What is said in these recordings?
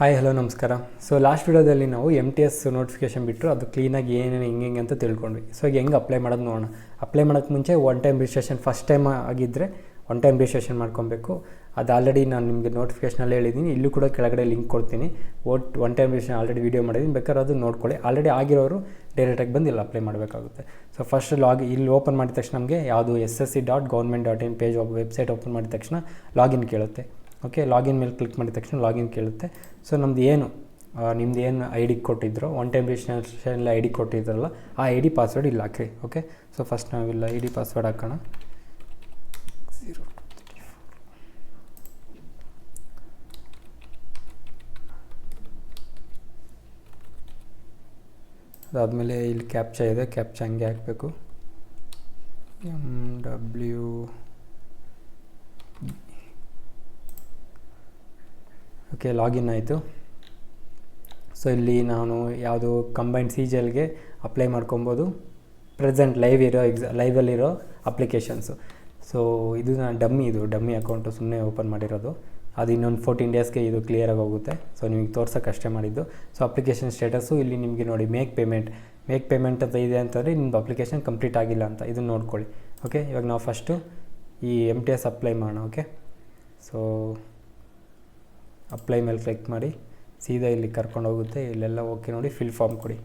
Hi hello ನಮಸ್ಕಾರ. So last ವಿಡಿಯೋದಲ್ಲಿ ನಾವು ಎಂ ಟಿ ಎಸ್ ನೋಟಿಫಿಕೇಶನ್ ಬಿಟ್ಟು ಅದು ಕ್ಲೀನಾಗಿ ಏನೇನು, ಹೆಂಗೆ, ಹಿಂಗೆ ಅಂತ ತಿಳ್ಕೊಂಡ್ವಿ. ಸೊ ಈಗ ಹೆಂಗೆ ಅಪ್ಲೈ ಮಾಡೋದು ನೋಡೋಣ. ಅಪ್ಲೈ ಮಾಡೋಕ್ಕೆ ಮುಂಚೆ one time registration first time ಆಗಿದ್ದರೆ ಒನ್ ಟೈಮ್ ರಿಜಿಸ್ಟ್ರೇಷನ್ ಮಾಡ್ಕೊಬೇಕು. ಅದು ಆಲ್ರೆಡಿ ನಾನು ನಿಮಗೆ ನೋಟಿಫಿಕೇಷನಲ್ಲಿ ಹೇಳಿದ್ದೀನಿ ಇಲ್ಲೂ ಕೂಡ ಕೆಳಗಡೆ ಲಿಂಕ್ ಕೊಡ್ತೀನಿ. ಒಟ್ one time registration already video ಮಾಡಿದ್ದೀನಿ ಬೇಕಾದ್ರೆ ಅದು ನೋಡ್ಕೊಳ್ಳಿ. ಆಲ್ರೆಡಿ ಆಗಿರೋರು ಡೈರೆಕ್ಟಾಗಿ ಬಂದು ಇಲ್ಲಿ ಅಪ್ಲೈ ಮಾಡಬೇಕಾಗುತ್ತೆ. ಸೊ ಫಸ್ಟ್ ಲಾಗ್ ಇಲ್ಲಿ ಓಪನ್ ಮಾಡಿದ ತಕ್ಷಣ ನಮಗೆ ಯಾವುದು S S C dot government dot in page website open ಮಾಡಿದ ತಕ್ಷಣ ಲಾಗಿನ್ ಕೇಳುತ್ತೆ. ಓಕೆ ಲಾಗಿನ್ ಮೇಲೆ ಕ್ಲಿಕ್ ಮಾಡಿದ ತಕ್ಷಣ ಲಾಗಿನ್ ಕೇಳುತ್ತೆ. ಸೊ ನಮ್ದು ಏನು ನಿಮ್ದು ಏನು ಐ ಡಿ ಕೊಟ್ಟಿದ್ರು one time registration I D ಕೊಟ್ಟಿದ್ರಲ್ಲ, ಆ ಐ ಡಿ ಪಾಸ್ವರ್ಡ್ ಇಲ್ಲಿ ಹಾಕ್ರಿ ಓಕೆ ಸೊ ಫಸ್ಟ್ ನಾವಿಲ್ಲ ಐ ಡಿ ಪಾಸ್ವರ್ಡ್ ಹಾಕೋಣ. ಅದಾದಮೇಲೆ ಇಲ್ಲಿ ಕ್ಯಾಪ್ಚಾ ಇದೆ ಕ್ಯಾಪ್ಚಾ ಹಂಗೆ ಹಾಕಬೇಕು. ಎಂ ಡಬ್ಲ್ಯೂ ಓಕೆ ಲಾಗಿನ್ ಆಯಿತು. ಸೊ ಇಲ್ಲಿ ನಾನು ಯಾವುದು ಕಂಬೈನ್ಡ್ ಸಿ ಜಿಲ್ಗೆ ಅಪ್ಲೈ ಮಾಡ್ಕೊಬೋದು. ಪ್ರೆಸೆಂಟ್ ಲೈವ್ ಇರೋ ಎಕ್ಸ ಲೈವಲ್ಲಿರೋ ಅಪ್ಲಿಕೇಶನ್ಸು ಸೊ ಇದು ನಾನು ಡಮ್ಮಿ ಇದು ಡಮ್ಮಿ ಅಕೌಂಟು ಸುಮ್ಮನೆ ಓಪನ್ ಮಾಡಿರೋದು. ಅದು ಇನ್ನೊಂದು ಫೋರ್ಟೀನ್ ಡೇಸ್ಗೆ ಇದು ಕ್ಲಿಯರಾಗಿ ಹೋಗುತ್ತೆ. ಸೊ ನಿಮಗೆ ತೋರ್ಸೋಕೆ ಅಷ್ಟೇ ಮಾಡಿದ್ದು. ಸೊ ಅಪ್ಲಿಕೇಶನ್ ಸ್ಟೇಟಸ್ಸು ಇಲ್ಲಿ ನಿಮಗೆ ನೋಡಿ ಮೇಕ್ ಪೇಮೆಂಟ್ ಮೇಕ್ ಪೇಮೆಂಟ್ ಅಂತ ಇದೆ ಅಂತಂದರೆ ನಿಮ್ಮದು ಅಪ್ಲಿಕೇಶನ್ ಕಂಪ್ಲೀಟ್ ಆಗಿಲ್ಲ ಅಂತ. ಇದನ್ನು ನೋಡ್ಕೊಳ್ಳಿ. ಓಕೆ ಇವಾಗ ನಾವು ಫಸ್ಟು ಈ ಎಂ ಟಿ ಎಸ್ ಅಪ್ಲೈ ಮಾಡೋಣ ಓಕೆ ಸೊ ಅಪ್ಲೈ ಮೇಲೆ ಕ್ಲಿಕ್ ಮಾಡಿ, ಸೀದಾ ಇಲ್ಲಿ ಕರ್ಕೊಂಡು ಹೋಗುತ್ತೆ. ಇಲ್ಲೆಲ್ಲ ಓಕೆ ನೋಡಿ ಫಿಲ್ ಫಾರ್ಮ್ ಕೊಡಿ.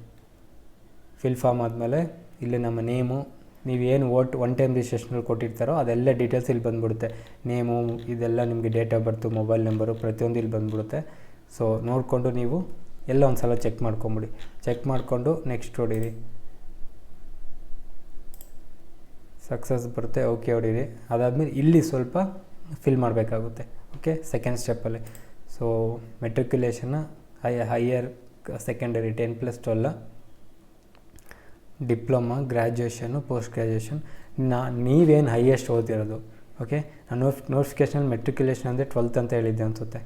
ಫಿಲ್ ಫಾರ್ಮ್ ಆದಮೇಲೆ ಇಲ್ಲಿ ನಮ್ಮ ನೇಮು ನೀವೇನು ಓಟ್ ಒನ್ ಟೈಮ್ ರಿಜಿಸ್ಟ್ರೇಷನಲ್ಲಿ ಕೊಟ್ಟಿರ್ತಾರೋ ಅದೆಲ್ಲ ಡೀಟೇಲ್ಸ್ ಇಲ್ಲಿ ಬಂದುಬಿಡುತ್ತೆ. ನೇಮು ಇದೆಲ್ಲ ನಿಮಗೆ date of birth mobile number ಪ್ರತಿಯೊಂದು ಇಲ್ಲಿ ಬಂದುಬಿಡುತ್ತೆ. ಸೊ ನೋಡಿಕೊಂಡು ನೀವು ಎಲ್ಲ ಒಂದು ಸಲ ಚೆಕ್ ಮಾಡ್ಕೊಂಬಿಡಿ. ಚೆಕ್ ಮಾಡಿಕೊಂಡು ನೆಕ್ಸ್ಟ್ ಹೊಡೀರಿ ಸಕ್ಸಸ್ ಬರುತ್ತೆ ಓಕೆ ಹೊಡೀರಿ ಅದಾದಮೇಲೆ ಇಲ್ಲಿ ಸ್ವಲ್ಪ ಫಿಲ್ ಮಾಡಬೇಕಾಗುತ್ತೆ. Okay second ಸ್ಟೆಪ್ಪಲ್ಲಿ so matriculation high higher secondary ten plus twelve diploma graduation post graduation ನಾ, ನೀವೇನು ಹೈಯೆಸ್ಟ್ ಓದಿರೋದು ಓಕೆ ನಾನು ನೋಟ್ ನೋಟಿಫಿಕೇಷನ್ ಮೆಟ್ರಿಕ್ಯುಲೇಷನ್ ಅಂದರೆ ಟ್ವೆಲ್ತ್ ಅಂತ ಹೇಳಿದ್ದೆ ಅನಿಸುತ್ತೆ.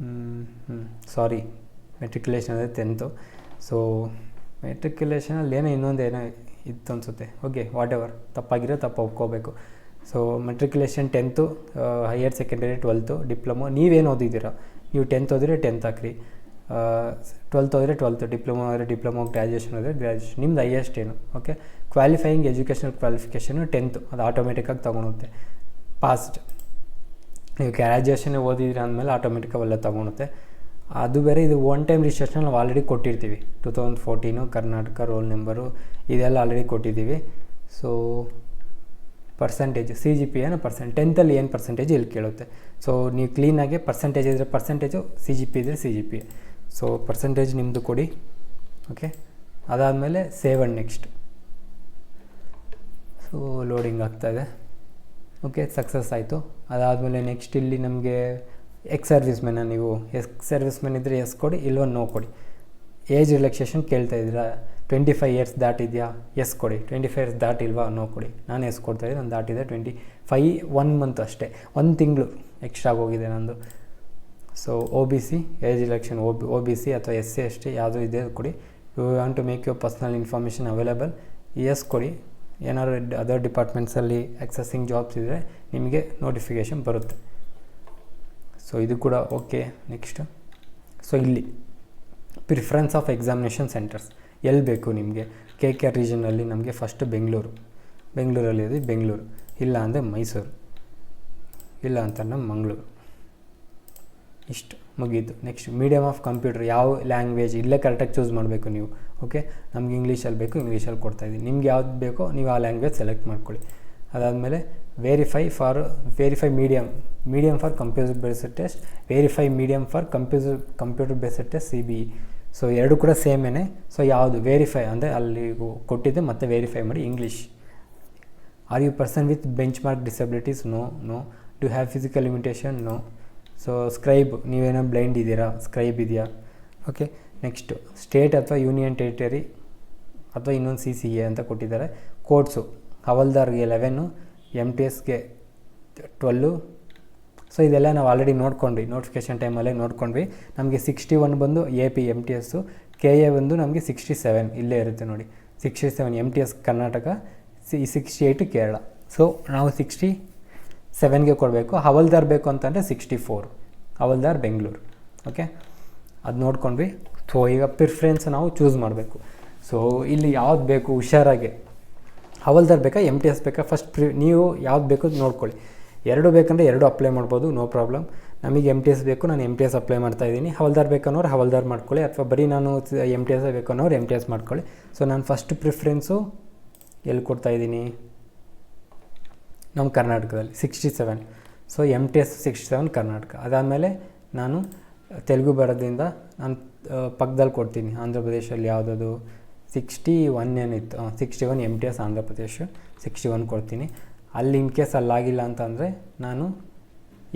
ಹ್ಞೂ ಸಾರಿ ಮೆಟ್ರಿಕ್ಯುಲೇಷನ್ ಅಂದರೆ ಟೆಂತು ಸೊ ಮೆಟ್ರಿಕ್ಯುಲೇಷನಲ್ಲಿ ಏನೋ ಇನ್ನೊಂದು ಏನೋ ಇತ್ತು ಅನಿಸುತ್ತೆ. ಓಕೆ ವಾಟ್ ಎವರ್ ತಪ್ಪಾಗಿರೋ ತಪ್ಪು ಒಪ್ಕೋಬೇಕು. So matriculation tenth higher secondary twelfth diploma ನೀವೇನು ಓದಿದ್ದೀರಾ? ನೀವು ಟೆಂತ್ ಓದಿದ್ರೆ ಟೆಂತ್ ಹಾಕ್ರಿ. ಟ್ವೆಲ್ತ್ ಹೋದರೆ ಟ್ವೆಲ್ತ್ ಡಿಪ್ಲೊಮೊ ಆದರೆ ಡಿಪ್ಲೊಮೊ ಗ್ರ್ಯಾಜುಯೇಷನ್ ಆದರೆ ಗ್ರ್ಯಾಜುಯೇಷನ್ ನಿಮ್ದು ಹೈಯೆಸ್ಟ್ ಏನು? Okay qualifying educational qualification tenth ಅದು ಆಟೋಮೆಟಿಕ್ಕಾಗಿ ತೊಗೊಳುತ್ತೆ ಪಾಸ್ಟ್ ನೀವು ಗ್ರ್ಯಾಜುಯೇಷನ್ನೇ ಓದಿದ್ರಿ ಅಂದಮೇಲೆ ಆಟೋಮೆಟಿಕ್ ಅವೆಲ್ಲ ತೊಗೊಳುತ್ತೆ ಅದು ಬೇರೆ ಇದು ಒನ್ ಟೈಮ್ ರಿಜಿಸ್ಟ್ರೇಷನ್ ನಾವು ಆಲ್ರೆಡಿ ಕೊಟ್ಟಿರ್ತೀವಿ. Two thousand fourteen Karnataka roll number ಇದೆಲ್ಲ ಆಲ್ರೆಡಿ ಕೊಟ್ಟಿದ್ದೀವಿ. So percentage C G P ಏನು ಪರ್ಸೆಂಟ್ ಟೆಂತಲ್ಲಿ ಏನು ಪರ್ಸೆಂಟೇಜ್ ಇಲ್ಲಿ ಕೇಳುತ್ತೆ. ಸೊ ನೀವು ಕ್ಲೀನಾಗಿ ಪರ್ಸೆಂಟೇಜ್ ಇದ್ದರೆ ಪರ್ಸೆಂಟೇಜು ಸಿ ಜಿ ಪಿ ಇದ್ದರೆ C G P so percentage ನಿಮ್ಮದು ಕೊಡಿ. ಓಕೆ ಅದಾದಮೇಲೆ save and next so loading ಆಗ್ತಾಯಿದೆ ಓಕೆ ಸಕ್ಸಸ್ ಆಯಿತು. ಅದಾದಮೇಲೆ ನೆಕ್ಸ್ಟ್ ಇಲ್ಲಿ ನಮಗೆ ಎಕ್ಸ್ ಸರ್ವಿಸ್ ಮೆನ ನೀವು. ಎಕ್ಸ್ ಸರ್ವಿಸ್ ಮೆನ್ ಇದ್ದರೆ ಎಸ್ ಕೊಡಿ, ಇಲ್ವ ನೋ ಕೊಡಿ. ಏಜ್ ರಿಲ್ಯಾಕ್ಸೇಷನ್ ಕೇಳ್ತಾ ಇದ್ದೀರಾ? ಟ್ವೆಂಟಿ ಫೈವ್ ಇಯರ್ಸ್ ದಾಟಿದೆಯಾ? ಎಸ್ ಕೊಡಿ. ಟ್ವೆಂಟಿ ಫೈವ್ ಇಯರ್ಸ್ ದಾಟಿಲ್ವಾ ನೋ ಕೊಡಿ. ನಾನು ಎಸ್ ಕೊಡ್ತಾಯಿದ್ದೆ ನಾನು ದಾಟಿದೆ ಟ್ವೆಂಟಿ ಫೈ ಒನ್ ಮಂತ್ ಅಷ್ಟೇ. ಒಂದು ತಿಂಗಳು ಎಕ್ಸ್ಟ್ರಾ ಹೋಗಿದೆ ನಂದು. So O B C age election O B O B C ಅಥವಾ ಎಸ್ ಸಿ ಎಸ್ ಯಾವುದೂ ಇದೆ ಕೊಡಿ. You want to make your personal information available yes ಕೊಡಿ. ಏನಾದ್ರು ಅದರ್ ಡಿಪಾರ್ಟ್ಮೆಂಟ್ಸಲ್ಲಿ ಆಕ್ಸೆಸಿಂಗ್ ಜಾಬ್ಸ್ ಇದ್ದರೆ ನಿಮಗೆ ನೋಟಿಫಿಕೇಷನ್ ಬರುತ್ತೆ. ಸೊ ಇದು ಕೂಡ ಓಕೆ ನೆಕ್ಸ್ಟ್ ಸೊ ಇಲ್ಲಿ ಪ್ರಿಫರೆನ್ಸ್ ಆಫ್ ಎಕ್ಸಾಮಿನೇಷನ್ ಸೆಂಟರ್ಸ್ ಎಲ್ಲಿ ಬೇಕು ನಿಮಗೆ? ಕೆ ಕೆ ಆರ್ ರೀಜನಲ್ಲಿ ನಮಗೆ ಫಸ್ಟ್ ಬೆಂಗಳೂರು. ಬೆಂಗಳೂರಲ್ಲಿ ಇದೆ ಬೆಂಗಳೂರು. ಇಲ್ಲ ಅಂದರೆ ಮೈಸೂರು. ಇಲ್ಲ ಅಂತಂದ್ರೆ ಮಂಗಳೂರು. ಇಷ್ಟು ಮುಗೀತು. ನೆಕ್ಸ್ಟ್ ಮೀಡಿಯಮ್ ಆಫ್ ಕಂಪ್ಯೂಟರ್ ಯಾವ ಲ್ಯಾಂಗ್ವೇಜ್ ಇಲ್ಲೇ ಕರೆಕ್ಟಾಗಿ ಚೂಸ್ ಮಾಡಬೇಕು ನೀವು. ಓಕೆ ನಮ್ಗೆ ಇಂಗ್ಲೀಷಲ್ಲಿ ಬೇಕು ಇಂಗ್ಲೀಷಲ್ಲಿ ಕೊಡ್ತಾಯಿದ್ದೀನಿ ನಿಮ್ಗೆ ಯಾವ್ದು ಬೇಕೋ ನೀವು ಆ ಲ್ಯಾಂಗ್ವೇಜ್ ಸೆಲೆಕ್ಟ್ ಮಾಡ್ಕೊಳ್ಳಿ. ಅದಾದಮೇಲೆ verify for verify medium medium for computer based test verify medium for computer computer based test C B E so ಎರಡು ಕೂಡ ಸೇಮೇನೆ ಸೊ ಯಾವುದು? ವೆರಿಫೈ ಅಂದರೆ ಅಲ್ಲಿ ಕೊಟ್ಟಿದ್ದೆ ಮತ್ತೆ ವೆರಿಫೈ ಮಾಡಿ English are you person with benchmark disabilities no no do have physical limitation no so scribe ನೀವೇನೋ blind ಇದ್ದೀರಾ? ಸ್ಕ್ರೈಬ್ ಇದೆಯಾ ಓಕೆ ನೆಕ್ಸ್ಟು ಸ್ಟೇಟ್ ಅಥವಾ ಯೂನಿಯನ್ ಟೆರಿಟರಿ ಅಥವಾ ಇನ್ನೊಂದು ಸಿ ಸಿ ಎ ಅಂತ ಕೊಟ್ಟಿದ್ದಾರೆ. ಕೋರ್ಟ್ಸು ಹವಲ್ದಾರ್ಗೆ ಲೆವೆನ್ನು ಎಂ ಟಿ ಎಸ್ಗೆ ಟ್ವೆಲ್ಲು ಸೊ ಇದೆಲ್ಲ ನಾವು ಆಲ್ರೆಡಿ ನೋಡ್ಕೊಂಡ್ವಿ. ನೋಟಿಫಿಕೇಷನ್ ಟೈಮಲ್ಲೇ ನೋಡ್ಕೊಂಡ್ವಿ. ನಮಗೆ ಸಿಕ್ಸ್ಟಿ ಒನ್ ಬಂದು A P M T S K A ಬಂದು ನಮಗೆ ಸಿಕ್ಸ್ಟಿ ಸೆವೆನ್ ಇಲ್ಲೇ ಇರುತ್ತೆ ನೋಡಿ. Sixty seven M T S Karnataka, C sixty eight Kerala. So ನಾವು ಸಿಕ್ಸ್ಟಿ ಸೆವೆನ್ಗೆ ಕೊಡಬೇಕು. ಹವಲ್ದಾರ್ ಬೇಕು ಅಂತಂದರೆ sixty four havaldar, Bengaluru. Okay ಅದು ನೋಡ್ಕೊಂಡ್ವಿ. ಸೊ ಈಗ ಪ್ರಿಫ್ರೆನ್ಸ್ ನಾವು ಚೂಸ್ ಮಾಡಬೇಕು. ಸೊ ಇಲ್ಲಿ ಯಾವ್ದು ಬೇಕು? ಹುಷಾರಾಗಿ. ಹವಲ್ದಾರ್ ಬೇಕಾ ಎಂ ಟಿ ಎಸ್ ಬೇಕಾ? ಫಸ್ಟ್ ಪ್ರಿ ನೀವು ಯಾವ್ದು ಬೇಕು ನೋಡ್ಕೊಳ್ಳಿ. ಎರಡು ಬೇಕಂದರೆ ಎರಡು ಅಪ್ಲೈ ಮಾಡ್ಬೋದು ನೋ ಪ್ರಾಬ್ಲಮ್ ನಮಗೆ ಎಂ ಟಿ ಎಸ್ ಬೇಕು, ನಾನು ಎಂ ಟಿ ಎಸ್ ಅಪ್ಲೈ ಮಾಡ್ತಾ ಇದ್ದೀನಿ. ಹವಲ್ದಾರ್ ಬೇಕನ್ನೋರು ಹವಲ್ದಾರ್ ಮಾಡ್ಕೊಳ್ಳಿ, ಅಥವಾ ಬರೀ ನಾನು ಎಂ ಟಿ ಎಸ್ ಬೇಕನ್ನೋರು ಎಂ ಟಿ ಎಸ್ ಮಾಡ್ಕೊಳ್ಳಿ. ಸೊ ನಾನು ಫಸ್ಟ್ ಪ್ರಿಫರೆನ್ಸು ಎಲ್ಲಿ ಕೊಡ್ತಾ ಇದ್ದೀನಿ? ನಮ್ಮ ಕರ್ನಾಟಕದಲ್ಲಿ sixty seven so M T S sixty seven Karnataka. ಅದಾದಮೇಲೆ ನಾನು ತೆಲುಗು ಬರೋದ್ರಿಂದ ನಾನು ಪಕ್ಕದಲ್ಲಿ ಕೊಡ್ತೀನಿ, ಆಂಧ್ರ ಪ್ರದೇಶಲ್ಲಿ ಯಾವುದದು ಸಿಕ್ಸ್ಟಿ ಒನ್ ಏನಿತ್ತು sixty one M T S Andhra Pradesh sixty one ಕೊಡ್ತೀನಿ. ಅಲ್ಲಿ ಇನ್ ಕೇಸ್ ಅಲ್ಲಾಗಿಲ್ಲ ಅಂತಂದರೆ ನಾನು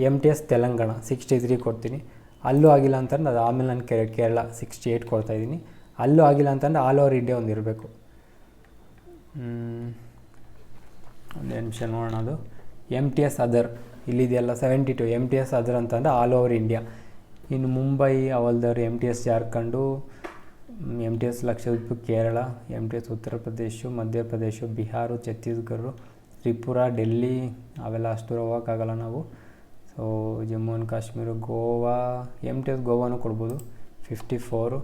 M T S Telangana sixty three ಕೊಡ್ತೀನಿ. ಅಲ್ಲೂ ಆಗಿಲ್ಲ ಅಂತಂದ್ರೆ ಅದು ಆಮೇಲೆ ನಾನು ಕೇರಳ ಕೇರಳ ಸಿಕ್ಸ್ಟಿ ಏಯ್ಟ್ ಕೊಡ್ತಾಯಿದ್ದೀನಿ ಅಲ್ಲೂ ಆಗಿಲ್ಲ ಅಂತಂದರೆ ಆಲ್ ಓವರ್ ಇಂಡಿಯಾ ಒಂದು ಇರಬೇಕು. ಒಂದು ನಿಮಿಷ ನೋಡೋಣ ಅದು. M T S other ಇಲ್ಲಿದೆಯಲ್ಲ seventy two M T S other ಅಂತಂದರೆ ಆಲ್ ಓವರ್ ಇಂಡಿಯಾ ಇನ್ನು Mumbai, ಅವಲ್ದವ್ರು M T S Jharkhand M T S Lakshadweep Kerala M T S Uttar Pradesh Madhya Pradesh, Bihar Chhattisgarh Tripura, Delhi, ಅವೆಲ್ಲ ಅಷ್ಟು ಹೋಗೋಕ್ಕಾಗಲ್ಲ ನಾವು. So Jammu and Kashmir, Goa M T S ಗೋವಾನೂ ಕೊಡ್ಬೋದು fifty four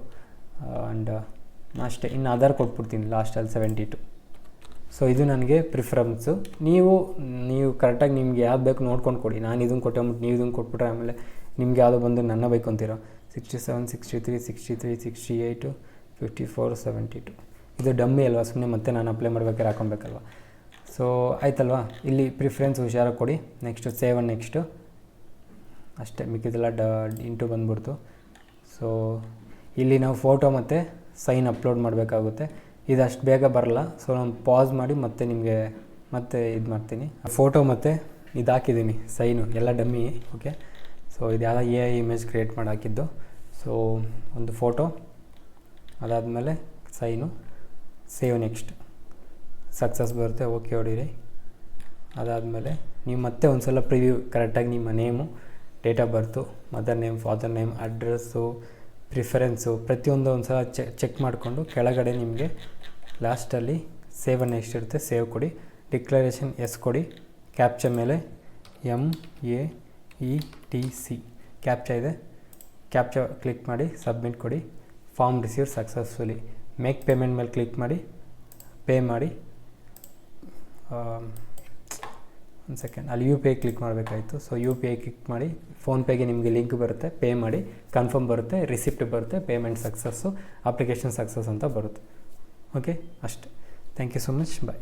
and ಅಷ್ಟೇ. ಇನ್ನು other ಕೊಟ್ಬಿಡ್ತೀನಿ ಲಾಸ್ಟಲ್ಲಿ ಸೆವೆಂಟಿ ಟು ಸೊ ಇದು ನನಗೆ ಪ್ರಿಫರೆನ್ಸು ನೀವು ನೀವು ಕರೆಕ್ಟಾಗಿ ನಿಮ್ಗೆ ಯಾವ್ದು ಬೇಕು ನೋಡ್ಕೊಂಡು ಕೊಡಿ. ನಾನು ಇದನ್ನು ಕೊಟ್ಟಂಬಿಟ್ಟು ನೀವು ಇದನ್ನು ಕೊಟ್ಬಿಟ್ರೆ ಆಮೇಲೆ ನಿಮ್ಗೆ ಯಾವುದೋ ಬಂದು ನನ್ನ ಬೇಕು ಅಂತೀರೋ? Sixty seven sixty three sixty three sixty eight fifty four seventy two ಇದು ಡಮ್ಮಿ ಅಲ್ವಾ? ಸುಮ್ಮನೆ ಮತ್ತೆ ನಾನು ಅಪ್ಲೈ ಮಾಡ್ಬೇಕಾದ್ರೆ ಹಾಕೊಬೇಕಲ್ವ? ಸೊ ಆಯ್ತಲ್ವಾ? ಇಲ್ಲಿ ಪ್ರಿಫರೆನ್ಸ್ ಹುಷಾರಾಗಿ ಕೊಡಿ. ನೆಕ್ಸ್ಟು ಸೇವನ್ ನೆಕ್ಸ್ಟು ಅಷ್ಟೇ, ಮಿಕ್ಕಿದೆಲ್ಲ ಡ, ಇಂಟು ಬಂದ್ಬಿಡ್ತು. ಸೊ ಇಲ್ಲಿ ನಾವು ಫೋಟೋ ಮತ್ತು ಸೈನ್ ಅಪ್ಲೋಡ್ ಮಾಡಬೇಕಾಗುತ್ತೆ. ಇದು ಅಷ್ಟು ಬೇಗ ಬರಲ್ಲ. ಸೊ ನಾನು ಪಾಸ್ ಮಾಡಿ ಮತ್ತೆ ನಿಮಗೆ ಮತ್ತೆ ಇದು ಮಾಡ್ತೀನಿ. ಫೋಟೋ ಮತ್ತು ಇದು ಹಾಕಿದ್ದೀನಿ ಸೈನು ಎಲ್ಲ ಡಮ್ಮಿ ಓಕೆ ಸೊ ಇದು ಎ ಐ ಇಮೇಜ್ ಕ್ರಿಯೇಟ್ ಮಾಡಿ ಹಾಕಿದ್ದು. ಸೊ ಒಂದು ಫೋಟೋ ಅದಾದಮೇಲೆ ಸೈನು ಸೇವ್ ನೆಕ್ಸ್ಟ್ ಸಕ್ಸಸ್ ಬರುತ್ತೆ ಓಕೆ ಹೊಡೀರಿ. ಅದಾದಮೇಲೆ ನೀವು ಮತ್ತೆ ಒಂದು ಸಲ ಪ್ರಿವ್ಯೂ ಕರೆಕ್ಟಾಗಿ ನಿಮ್ಮ name date of birth mother name father name address preference ಪ್ರತಿಯೊಂದು ಒಂದು ಸಲ ಚೆಕ್ ಮಾಡಿಕೊಂಡು ಕೆಳಗಡೆ ನಿಮಗೆ ಲಾಸ್ಟಲ್ಲಿ ಸೇವ್ ಎಷ್ಟಿರುತ್ತೆ ಸೇವ್ ಕೊಡಿ. ಡಿಕ್ಲರೇಷನ್ ಎಸ್ ಕೊಡಿ. ಕ್ಯಾಪ್ಚ ಮೇಲೆ M A E T C captcha ಇದೆ. ಕ್ಯಾಪ್ಚ ಕ್ಲಿಕ್ ಮಾಡಿ ಸಬ್ಮಿಟ್ ಕೊಡಿ. Form receive successfully make payment ಮೇಲೆ ಕ್ಲಿಕ್ ಮಾಡಿ. ಪೇ ಮಾಡಿ. ಒಂದು ಸೆಕೆಂಡ್ ಅಲ್ಲಿ U P I click ಮಾಡಬೇಕಾಯಿತು. So U P I click ಮಾಡಿ ಫೋನ್ಪೇಗೆ ನಿಮಗೆ ಲಿಂಕ್ ಬರುತ್ತೆ ಪೇ ಮಾಡಿ ಕನ್ಫರ್ಮ್ ಬರುತ್ತೆ ರಿಸಿಪ್ಟ್ ಬರುತ್ತೆ ಪೇಮೆಂಟ್ ಸಕ್ಸಸ್ಸು ಅಪ್ಲಿಕೇಶನ್ ಸಕ್ಸಸ್ ಅಂತ ಬರುತ್ತೆ. ಓಕೆ ಅಷ್ಟೆ. Thank you so much bye